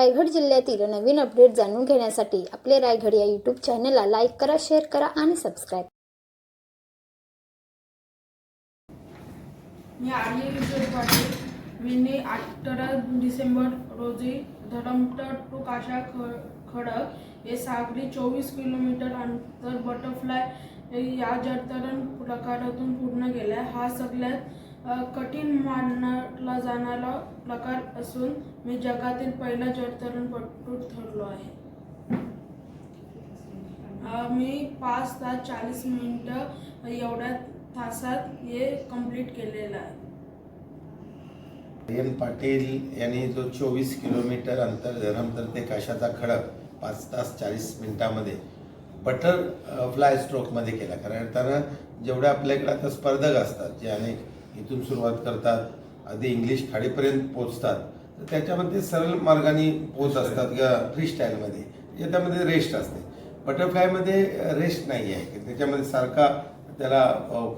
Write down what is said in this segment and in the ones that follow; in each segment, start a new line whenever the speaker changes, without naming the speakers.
रायगड जिल्ह्यातील नवीन अपडेट जाणून घेण्यासाठी आपले रायगड या यूट्यूब चॅनलला लाईक करा शेअर करा आणि सबस्क्राईब
मी आर्य विजय पाटील. मी अठरा डिसेंबर रोजी धडमटर टू काशा ख खडक हे सागरी चोवीस किलोमीटर अंतर बटरफ्लाय या जडतरण प्रकारातून पूर्ण केला हा सगळ्यात कठीण मानला जाणारा प्रकार असून मी जगातील पहिला जलतरणपटू ठरलो आहे. मी पाच तास चाळीस मिनटं एवढ्या तासात हे कंप्लीट केलेलं आहे.
एम पाटील यांनी जो चोवीस किलोमीटर अंतर धरमतर ते काशाचा खडक पाच तास चाळीस मिनिटामध्ये बटर फ्लाय स्ट्रोकमध्ये केला. कारण त्यानं जेवढे आपल्याकडे आता स्पर्धक असतात जे अनेक इथून सुरुवात करतात अगदी इंग्लिश खाडीपर्यंत पोचतात तर त्याच्यामध्ये सरळ मार्गाने पोच असतात किंवा फ्री स्टाईलमध्ये त्यामध्ये रेस्ट असते. बटरफ्लायमध्ये रेस्ट नाही आहे की त्याच्यामध्ये सारखा त्याला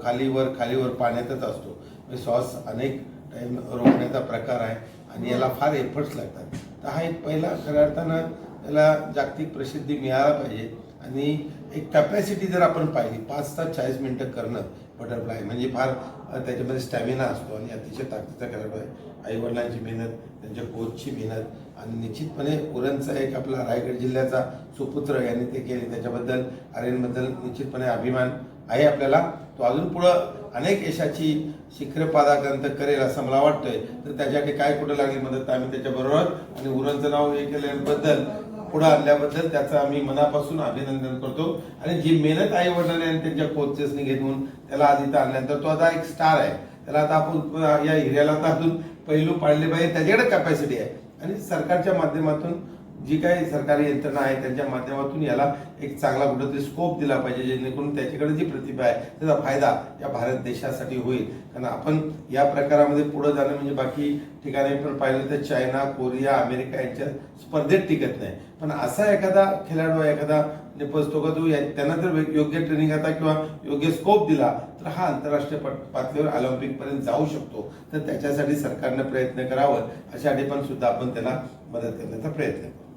खालीवर खालीवर पाण्यातच असतो. म्हणजे श्वास अनेक टाईम रोखण्याचा प्रकार आहे आणि याला फार एफर्ट्स लागतात. तर हा एक पहिला खऱ्या अर्थानं याला जागतिक प्रसिद्धी मिळायला पाहिजे. आणि एक कॅपॅसिटी जर आपण पाहिली पाच तास चाळीस मिनटं करणं बटरफ्लाय म्हणजे फार त्याच्यामध्ये स्टॅमिना असतो आणि अतिशय ताकदीचा खेळाडू आहे आईवडिलांची मेहनत त्यांच्या कोचची मेहनत आणि निश्चितपणे उरणचा एक आपला रायगड जिल्ह्याचा सुपुत्र यांनी ते केले. त्याच्याबद्दल आर्यनबद्दल निश्चितपणे अभिमान आहे आपल्याला. तो अजून पुढं अनेक यशाची शिखर करेल असं मला वाटतंय. तर त्याच्यासाठी काय कुठं लागली मदत आम्ही त्याच्याबरोबर. आणि उरणचं नाव हे केल्याबद्दल पुढं आणल्याबद्दल त्याचं आम्ही मनापासून अभिनंदन करतो. आणि जी मेहनत आई वडिलांनी आणि त्यांच्या कोचेसनी घेऊन त्याला आज इथं आणल्यानंतर तो आता एक स्टार आहे. त्याला आता आपण या हिऱ्याला तर अजून पैलू पाडले पाहिजे. त्याच्याकडे कॅपॅसिटी आहे. आणि सरकारच्या माध्यमातून जी काही सरकारी यंत्रणा आहे त्यांच्या माध्यमातून याला एक चांगला कुठेतरी स्कोप दिला पाहिजे जेणेकरून त्याच्याकडे जी प्रतिभा आहे त्याचा फायदा या भारत देशासाठी होईल. कारण आपण या प्रकारामध्ये पुढे जाणं म्हणजे बाकी ठिकाणी पण पाहिलं तर चायना कोरिया अमेरिका यांच्या स्पर्धेत टिकत नाही. पण असा एखादा खेळाडू आहे, एखादा निपजतो का तो या- त्यांना जर योग्य ट्रेनिंग आता किंवा योग्य स्कोप दिला तर हा आंतरराष्ट्रीय पट- पातळीवर ऑलिम्पिक पर्यंत जाऊ शकतो. तर त्याच्यासाठी सरकारने प्रयत्न करावं अशा पण सुद्धा आपण त्याला मदत करण्याचा प्रयत्न करू.